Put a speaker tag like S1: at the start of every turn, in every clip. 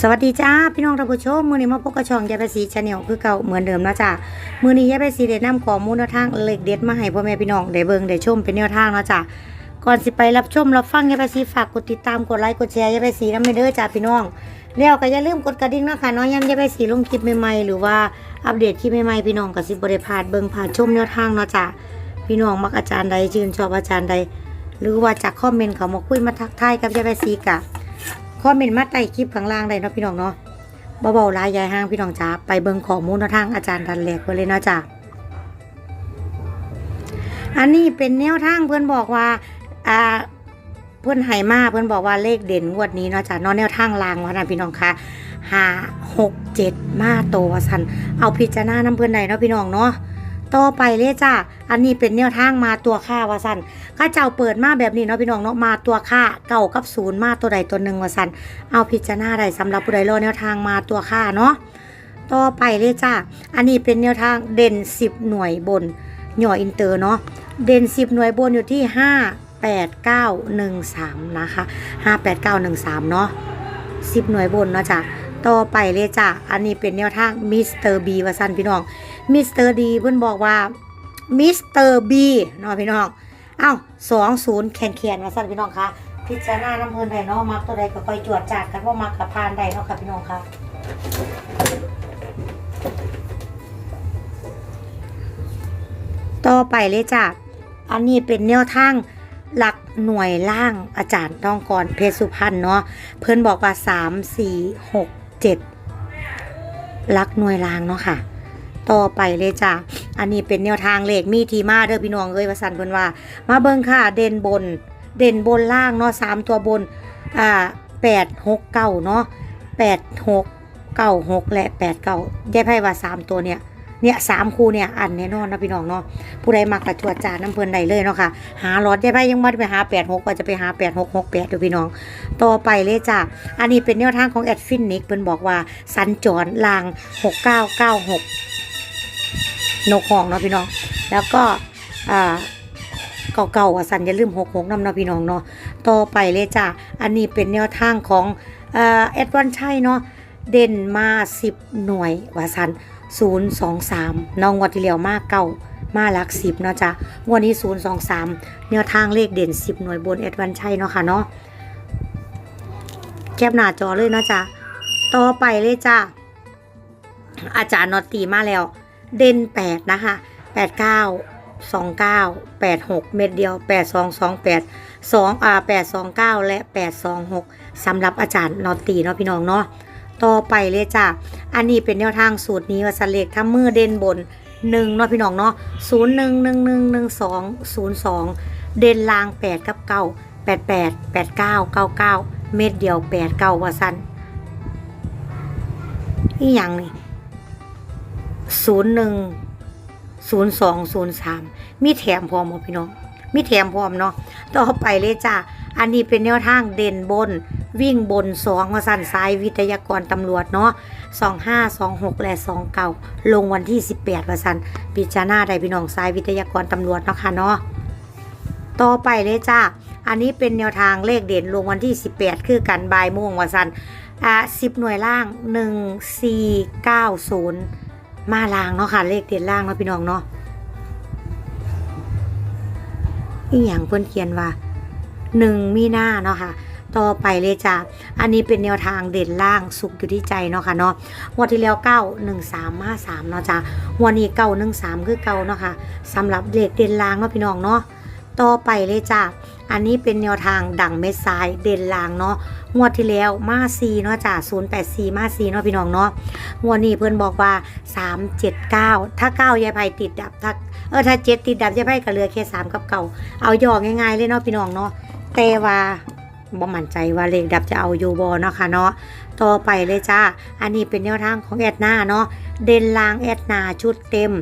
S1: สวัสดีจ้าพี่น้องท่านผู้ชมมือนี้มาพบกับช่องยายไปสีชาแนลคือเก่าเหมือนเดิมนะจ้ามือนี้ยายไปสีได้นำข้อมูลแนวทางเลขเด็ดมาให้พ่อแม่พี่น้องได้เบิ่งได้ชมเป็นแนวทางนะจ้าก่อนสิไปรับชมรับฟังยายไปสีฝากกดติดตามกดไลค์กดแชร์ยายไปสีนำเด้อจ้าพี่น้องแล้วก็อย่าลืมกดกระดิ่งนะค่ะนาะยามยายไปสีลงคลิปใหม่ๆหรือว่าอัปเดตคลิปใหม่ๆพี่น้องก็สิบ่ได้พาดเบิ่งผ่านชมแนวทางเนาะจ้าพี่น้องมักอาจารย์ใดชื่นชอบอาจารย์ใด หรือว่าจากคอมเมนต์เขามาคุยมาทักทายกับยายไปสีกะ คอมเมนต์มาใต้คลิปข้างล่างได้เนาะพี่น้องเนาะเบาๆลายยายห้างพี่น้องจ้าไปเบิ่งข้อมูลนทางอาจารย์ดันแหลกไปเลยเนาะจ้าอันนี้เป็นแนวทางเพื่อนบอกว่าอ่าเพื่อนไหมาเพื่อนบอกว่าเลขเด่นงวดนี้เนาะจ้าเนาะแนวทางลางว่านะพี่น้องคะห้าหกเจ็ดมาโตวสันเอาพิจารณาน้ำเพื่อนใดเนาะพี่น้องเนาะ ต่อไปเลยจ้าอันนี้เป็นแนวทางมาตัวค่าวาสันข้าเจ้าเปิดมาแบบนี้เนาะพี่น้องเนาะมาตัวค่าเก่ากับศูนย์มาตัวใดตัวหนึ่งวาสันเอาพิจารณาได้สำหรับผู้ใดรอแนวทางมาตัวค่าเนาะต่อไปเลยจ้าอันนี้เป็นแนวทางเด่น 10 หน่วยบนหน่วยอินเตอร์เนาะเด่น 10 หน่วยบนอยู่ที่ 5 8 9 1 3 นะคะ 5 8 9 1 3 เนาะ10 หน่วยบนเนาะจ้ะต่อไปเลยจ้ะอันนี้เป็นแนวทางมิสเตอร์บีวาสันพี่น้อง มิสเตอร์ดีเพิ่นบอกว่ามิสเตอร์บีเนาะพี่น้องเอ้าสองศูนย์แคนแคนว่าสั้นพี่น้องคะพิจารณาน้ำเพลินใดเนาะมักตัวใดก็ไปจวดจัดกันว่ามักกับพานใดเนาะค่ะพี่น้องคะต่อไปเลยจ้ะอันนี้เป็นแนวทางหลักหน่วยล่างอาจารย์ต้องก่อนเพชรสุพรรณเนาะเพิ่อนบอกว่า3 4 6 7หลักหน่วยล่างเนาะค่ะ ต่อไปเลยจ้ะ อันนี้เป็นแนวทางเลขมีทีมาเด้อพี่น้องเอ้ยว่าสันเพิ่นว่า มาเบิ่งค่ะเด่นบน เด่นบนล่างเนาะสามตัวบน อ่าแปดหกเก้าเนาะแปดหกเก้าหกและแปดเก้ายายไพ่ว่าสามตัวเนี่ยเนี่ยสามคู่เนี่ยอันแน่นอนนะพี่น้องเนาะผู้ใดมักระชวดจานน้ำเพลินใดเลยเนาะค่ะหาหลอดยายไพ่ยังไมาไปหาแปดหกว่าจะไปหาแปดหกหกแปดดูพี่น้อง ต่อไปเลยจ้ะอันนี้เป็นแนวทางของแอดฟินนิกเพิ่นบอกว่า สัญจรลางหกเก้าเก้าหก นกของเนาะพี่น้อง แล้วก็อ่าเก่าๆอะสันอย่าลืมหกหกนำเนาะพี่น้องเนาะต่อไปเลยจ้ะอันนี้เป็นแนวทางของเอ่อแอดวันชัยเนาะเด่นมาสิบหน่วยว่าสันศูนย์สองสามน้องงวดที่แล้วมาเก่ามาหลักสิบเนาะจ้ะงวดนี้ศูนย์สองสามแนวทางเลขเด่นสิบหน่วยบนแอดวันชัยเนาะค่ะเนาะแคปหน้าจอเลยเนาะจ้ะต่อไปเลยจ้ะอาจารย์นอตตีมาแล้ว เด่นแปดนะคะแปดเก้าสองเก้าแปดหกเม็ดเดียวแปดสองสองแปดสองอ่าแปดสองเก้าและแปดสองหกสำหรับอาจารย์นอตตีเนาะพี่น้องเนาะต่อไปเลยจ้ะอันนี้เป็นแนวทางสูตรนี้ว่าสเลกถ้ามือเด่นบนหนึ่งเนาะพี่น้องเนาะศูนย์หนึ่งหนึ่งหนึ่งหนึ่งสองศูนย์สองเด่นลางแปดกับเก้าแปดแปดแปดเก้าเก้าเก้าเม็ดเดียวแปดเก้าว่าสั้นนี่ศูนย์หนึ่งศูน ย์สองศูนย์สามมีแถมพร้อมบ่พี่น้อง มีแถมพร้อมเนาะ ต่อไปเลยจ้า อันนี้เป็นแนวทางเด่นบน วิ่งบนสองมาสั่นซ้ายวิทยากรตำรวจเนาะสองห้าสองหกและสองเก่าลงวันที่สิบแปดว่าสันพิจารณาได้พี่น้องซ้ายวิทยากรตำรวจเนาะค่ะเนาะ ต่อไปเลยจ้า อันนี้เป็นแนวทางเลขเด่นลงวันที่ 18 คือกันบ่ายโมงว่าสันอะ10 หน่วยล่าง 1490 มาล่างเนาะค่ะ เลขเด่นล่างเนาะพี่น้องเนาะอีหยังเพิ่นเขียนว่า1มีหน้าเนาะค่ะ ต่อไปเลยจ้าอันนี้เป็นแนวทางเด่นล่างสุกอยู่ที่ใจเนาะค่ะเนาะงวดที่แล้ว9 1 3 5 3เนาะจ้าวันนี้9 1 3คือเก่าเนาะค่ะสำหรับเลขเด่นล่างเนาะพี่น้องเนาะต่อไปเลยจ้า อันนี้เป็นแนวทางดั่งเม็ดซ้ายเด่นลางเนาะงวดที่แล้วมาซีเนาะจ้า0 8 4มาซีเนาะพี่น้องเนาะงวดนี้เพื่อนบอกว่า3 7 9ถ้า9ยายไพติดดับถ้าเออถ้า7ติดดับยายไพก็เหลือแค่3กับเก่าเอาย่อง่ายๆเลยเนาะพี่น้องเนาะแต่ว่า บ่มั่นใจว่าเลขดับจะเอาอยู่บ่เนาะค่ะเนาะต่อไปเลยจ้า อันนี้เป็นแนวทางของแอดนาเนาะเด่นลางแอดนาชุดเต็ม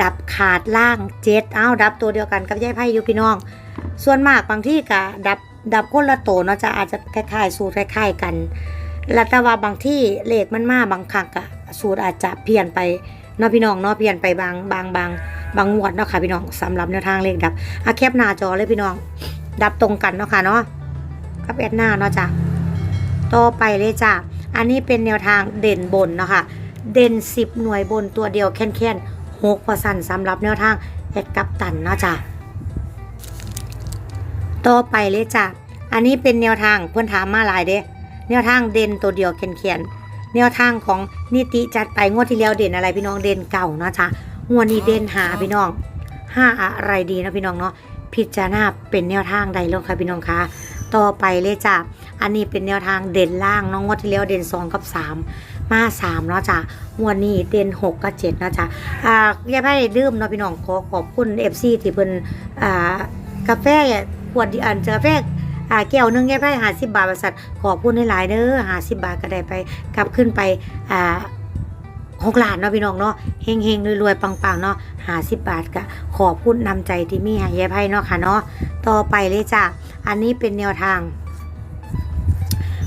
S1: ดับขาดล่างเจ็ดเอ้าดับตัวเดียวกันกับยายไพ่อยู่พี่น้อง ส่วนมากบางที่ก็ดับดับคนละโตเนาะจะอาจจะคล้ายๆ สูตรคล้ายๆกันแล้วแต่ว่าบางที่เลขมันมาบางครั้งก็สูตรอาจจะเพี้ยนไปเนาะพี่น้องเนาะเพี้ยนไปบางบางบางบางงวดเนาะค่ะพี่น้องสำหรับแนวทางเลขดับอาแคปหน้าจอเลยพี่น้อง ดับตรงกันเนาะค่ะเนาะ กับแอดหน้าเนาะจ้ะต่อไปเลยจ้ะอันนี้เป็นแนวทางเด่นบนเนาะคะเด่น 10 หน่วยบนตัวเดียวแค่นแค่นหกประสันสำหรับแนวทางแอดกับตันเนาะจ้ะต่อไปเลยจ้ะอันนี้เป็นแนวทางเพื่อนถามมาหลายเด้แนวทางเด่นตัวเดียวแค่นแค่นแนวทางของนิติจัดไปงวดที่แล้วเด่นอะไรพี่น้องเด่นเก่าเนาะจ้ะงวดนี้เด่นหาพี่น้องห้าอะไรดีนะพี่น้องเนาะพิจารณาเป็นแนวทางใดลงค่ะพี่น้องคะ ต่อไปเลยจ้ะ อันนี้เป็นแนวทางเด่นล่างน้องงวดที่แล้วเด่นสองกับสามมาสามเนาะจ้ะงวดนี้เด่นหกกับเจ็ดเนาะจ้ะอ่าอย่าไปลืมเนาะพี่น้องขอขอบคุณเอฟซีที่เพิ่นอ่ากาแฟขวดอันกาแฟอ่าแก้วนึงแก้ไปหาสิบบาทบริษัทขอบคุณหลายๆเด้อหาสิบบาทก็ได้ไปกลับขึ้นไปอ่า หกล้านเนาะพี่น้องเนาะเฮงเฮงรวยๆปังๆเนาะหาสิบบาทก็ขอบคุณนำใจที่มีให้ยายไพ่เนาะค่ะเนาะต่อไปเลยจ้ะอันนี้เป็นแนวทาง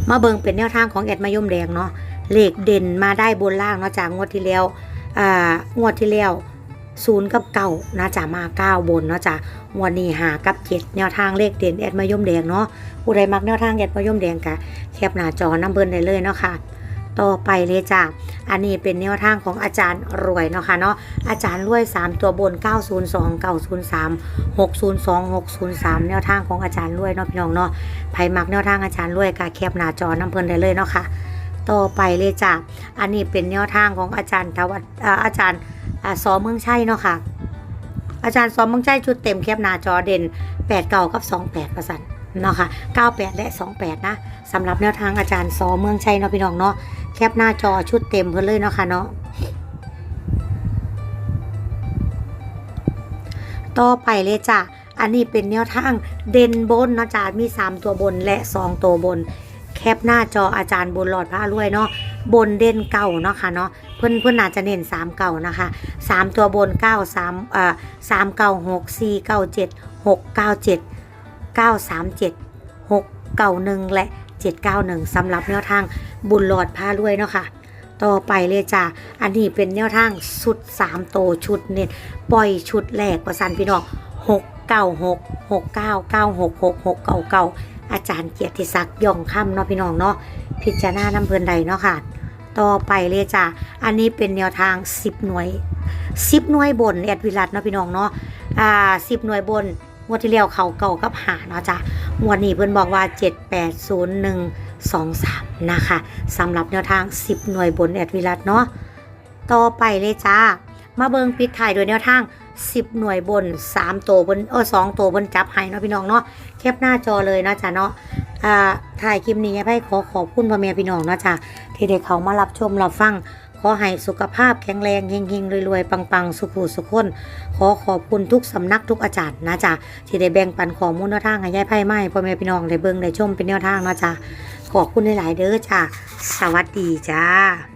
S1: มาเบิงเป็นแนวทางของแอดมายมแดงเนาะเลขเด่นมาได้บนล่างเนาะจากงวดที่แล้วอ่างวดที่แล้วศูนย์กับเก่านะจ๊ะมาเก้าบนเนาะจ้ะงวดนี้หากับเจ็ดแนวทางเลขเด่นแอดมายมแดงเนาะผู้ใดมักแนวทางแอดมายมแดงกะแคปหน้าจอน้ำเบิร์นได้เลยเนาะค่ะ ต่อไปเลยจ้ะ อันนี้เป็นแนวทางของอาจารย์รวยเนาะค่ะเนาะ อาจารย์รวย 3 ตัวบน 902 903 602 603 แนวทางของอาจารย์รวยเนาะพี่น้องเนาะไผมักแนวทางอาจารย์รวยกะแคปหน้าจอน้ำเบินได้เลยเนาะค่ะ ต่อไปเลยจ้ะ อันนี้เป็นแนวทางของอาจารย์ทวัฒอ่าจารย์สอเมืองชัยเนาะค่ะ อาจารย์ซ้อมมังใจชุดเต็มแคบหน้าจอเด่น 8 เก่ากับ 28ประสัน เนาะค่ะ 98 และ 28 นะสำหรับแนวทางอาจารย์ซอเมืองชัยเนาะพี่น้องเนาะแคปหน้าจอชุดเต็มเพิ่นเลยเนาะค่ะเนาะต่อไปเลยจ้ะ อันนี้เป็นแนวทางเด่นบนเนาะจ้ะมี 3 ตัวบนและ 2 ตัวบน แคปหน้าจออาจารย์บนหลอดผ้ารวยเนาะบนเด่นเก่าเนาะค่ะเนาะเพื่อนเพื่อนน่าจจะเน้น3เก่านะคะสามตัวบน9 3อ่า3เก่า6 4 9 7 6 9 7 9 7 9 1 และ 791สำหรับแนวทางบุญหลอดผ้ารวยเนาะค่ะ ต่อไปเลยจ้ะอันนี้เป็นแนวทางชุด 3 โตชุดเน็ตปล่อยชุดแรกประสันพี่น้อง6 9 6 6 9 9 6 6 6 9 9 อาจารย์เกียรติศักดิ์ย่องค่ำเนาะพี่น้องเนาะพิจารณาน้ำเพลินใดเนาะค่ะ ต่อไปเลยจ้ะอันนี้เป็นแนวทาง 10 หน่วย 10 หน่วยบนแอดวิลัดเนาะพี่น้องเนาะอ่า10 หน่วยบน วดที่แล้วเขาเก่ากับหาเนาะจ้ะงวดนี้เพิ่อนบอกว่า 7 8 0 1 2 3 นะคะสำหรับแนวทาง 10 หน่วยบนแอดวิลัดเนาะต่อไปเลยจ้า มาเบิงปิดถ่ายโดยแนวทาง 10 หน่วยบน 3 ตัวบนเออ2ตัวบนจับให้เนาะพี่น้องเนาะแคปหน้าจอเลยเนาะจ้ะเนาะอ่าถ่ายคลิปนี้ให้ขอขอบคุณพ่อแม่พี่น้องเนาะจ้ะที่ได้เขามารับชมรับฟัง ขอให้สุขภาพแข็งแรงเฮงๆรวยๆ ปังๆ สุขุสุขคนขอขอบคุณทุกสำนักทุกอาจารย์นะจ๊ะที่ได้แบ่งปันข้อมูลแนวทางให้ยายไพ่ไม้พ่อแม่พี่น้องได้เบิ่งได้ชมเป็นแนวทางนะจ๊ะขอบคุณหลายๆเด้อจ้ะสวัสดีจ้า